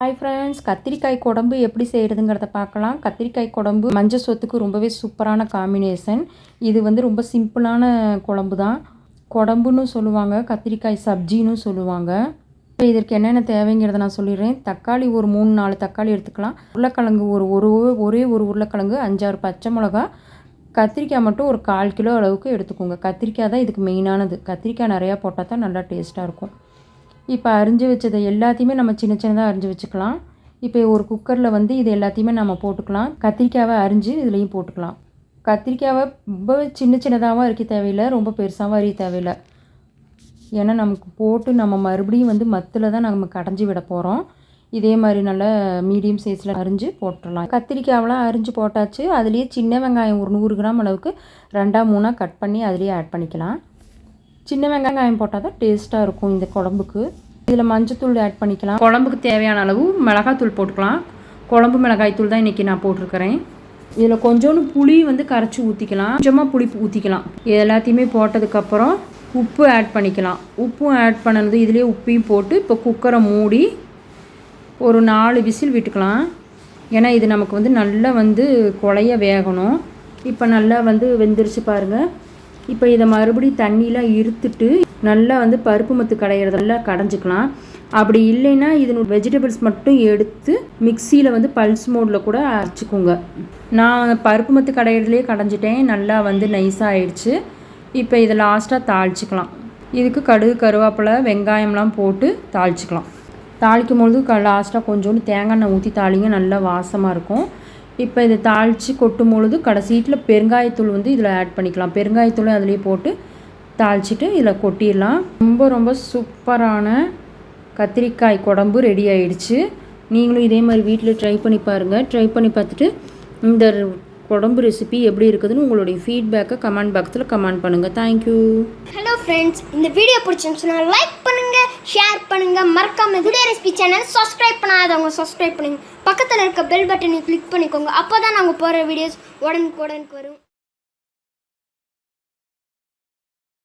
Hi friends கத்திரிக்காய் குழம்பு எப்படி செய்கிறதுங்கிறத பார்க்கலாம். கத்திரிக்காய் குழம்பு மஞ்சள் சொத்துக்கு ரொம்பவே சூப்பரான காம்பினேஷன் இது வந்து ரொம்ப சிம்பிளான குழம்பு தான் குழம்புன்னு சொல்லுவாங்க கத்திரிக்காய் சப்ஜின்னு சொல்லுவாங்க. இப்போ இதற்கு என்னென்ன தேவைங்கிறத நான் சொல்லிடுறேன். தக்காளி ஒரு மூணு நாலு தக்காளி எடுத்துக்கலாம். உருளைக்கிழங்கு ஒரு ஒரு ஒரே ஒரு உருளைக்கிழங்கு அஞ்சாறு பச்சை மிளகா. கத்திரிக்காய் மட்டும் ஒரு கால் கிலோ அளவுக்கு எடுத்துக்கோங்க. கத்திரிக்காய் தான் இதுக்கு மெயினானது கத்திரிக்காய் நிறையா போட்டால் தான் நல்லா டேஸ்ட்டாக இருக்கும். இப்போ அரிஞ்சு வச்சதை எல்லாத்தையுமே நம்ம சின்ன சின்னதாக அரிஞ்சு வச்சுக்கலாம். இப்போ ஒரு குக்கரில் வந்து இது எல்லாத்தையுமே நம்ம போட்டுக்கலாம். கத்திரிக்காவை அரிஞ்சு இதுலேயும் போட்டுக்கலாம். கத்திரிக்காவை ரொம்ப சின்ன சின்னதாகவும் அரிக்க தேவையில்லை ரொம்ப பெருசாகவும் அரிய தேவையில்லை. ஏன்னா நமக்கு போட்டு நம்ம மறுபடியும் வந்து மத்தில் தான் நம்ம கடைஞ்சி விட போகிறோம் இதே மாதிரி நல்லா மீடியம் சைஸில் அரிஞ்சு போட்டுடலாம். கத்திரிக்காவெலாம் அரிஞ்சு போட்டாச்சு. அதுலேயே சின்ன வெங்காயம் ஒரு நூறு கிராம் அளவுக்கு ரெண்டாக மூணாக கட் பண்ணி அதுலேயே ஆட் பண்ணிக்கலாம். சின்ன வெங்காயம் போட்டால் தான் டேஸ்ட்டாக இருக்கும் இந்த குழம்புக்கு. இதில் மஞ்சத்தூள் ஆட் பண்ணிக்கலாம். குழம்புக்கு தேவையான அளவு மிளகாத்தூள் போட்டுக்கலாம். குழம்பு மிளகாய் தூள் தான் இன்றைக்கி நான் போட்டிருக்கிறேன். இதில் கொஞ்சோண்டு புளி வந்து கரைச்சி ஊற்றிக்கலாம் கொஞ்சமாக புளி ஊற்றிக்கலாம் இது எல்லாத்தையுமே போட்டதுக்கப்புறம் உப்பு ஆட் பண்ணிக்கலாம். உப்பும் ஆட் பண்ணது இதுலேயே உப்பையும் போட்டு இப்போ குக்கரை மூடி ஒரு நாலு விசில் விட்டுக்கலாம். ஏன்னா இது நமக்கு வந்து நல்லா வந்து குழைய வேகணும். இப்போ நல்லா வந்து வெந்துருச்சு பாருங்கள் இப்போ இதை மறுபடியும் தண்ணியெலாம் இருத்துட்டு நல்லா வந்து பருப்பு மத்து கடையிறதெல்லாம் கடைஞ்சிக்கலாம். அப்படி இல்லைன்னா இதனோட வெஜிடபிள்ஸ் மட்டும் எடுத்து மிக்சியில் வந்து பல்ஸ் மோடில் கூட அரைச்சிக்கோங்க. நான் பருப்பு மத்து கடையிறதுலேயே கடைஞ்சிட்டேன். நல்லா வந்து நைஸாக ஆயிடுச்சு. இப்போ இதை லாஸ்ட்டாக தாளிச்சிக்கலாம். இதுக்கு கடுகு கருவேப்பிலை வெங்காயம்லாம் போட்டு தாளிச்சிக்கலாம். தாளிக்கும் பொழுது க லாஸ்ட்டாக கொஞ்சோண்டு தேங்காய் எண்ணெய் ஊற்றி தாளிங்க. நல்லா வாசமாக இருக்கும். இப்போ இதை தாளித்து கொட்டும் பொழுது கடைசீட்டில் பெருங்காயத்தூள் வந்து இதில் ஆட் பண்ணிக்கலாம். பெருங்காயத்தூளை அதிலே போட்டு தாளிச்சிட்டு இதில் கொட்டிடலாம். ரொம்ப ரொம்ப சூப்பரான கத்திரிக்காய் குழம்பு ரெடி ஆயிடுச்சு. நீங்களும் இதே மாதிரி வீட்டில் ட்ரை பண்ணி பாருங்கள் ட்ரை பண்ணி பார்த்துட்டு இந்த குழம்பு ரெசிபி எப்படி இருக்குதுன்னு உங்களுடைய ஃபீட்பேக்கை கமெண்ட் பாக்ஸில் கமெண்ட் பண்ணுங்கள் தேங்க்யூ ஹலோ ஃப்ரெண்ட்ஸ் இந்த வீடியோ பிடிச்சிருந்துச்சுன்னா லைக் பண்ணுங்கள் ஷேர் பண்ணுங்கள் மறக்காம குடிய ரெசிபி சேனல் சப்ஸ்கிரைப் பண்ணாதவங்க சப்ஸ்கிரைப் பண்ணுங்க. பக்கத்தில் இருக்க பெல் பட்டனை கிளிக் பண்ணிக்கோங்க. அப்போ தான் நாங்கள் போகிற வீடியோஸ் உடனுக்கு உடனுக்கு வரும்.